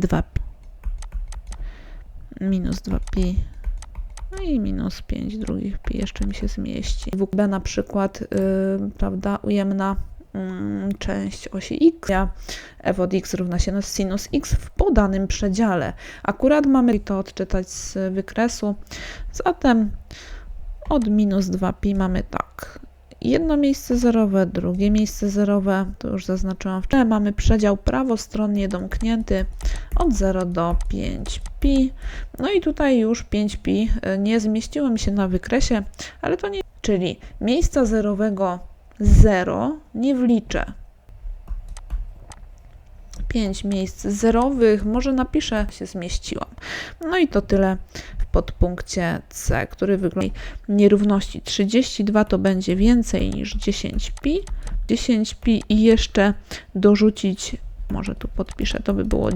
2pi minus 2pi no i minus 5 drugich pi jeszcze mi się zmieści. WB na przykład, yy, prawda, ujemna mm, część osi x, f od x równa się sinus x w podanym przedziale. Akurat mamy to odczytać z wykresu, zatem od minus 2pi mamy tak. Jedno miejsce zerowe, drugie miejsce zerowe, to już zaznaczyłam wcześniej. Mamy przedział prawostronnie domknięty od 0 do 5pi. No i tutaj już 5pi y, nie zmieściło mi się na wykresie, ale to nie. Czyli miejsca zerowego 0 nie wliczę. 5 miejsc zerowych, może napiszę, się zmieściłam. No i to tyle podpunkcie C, który wygląda nierówności 32 to będzie więcej niż 10pi. 10pi i jeszcze dorzucić, może tu podpiszę, to by było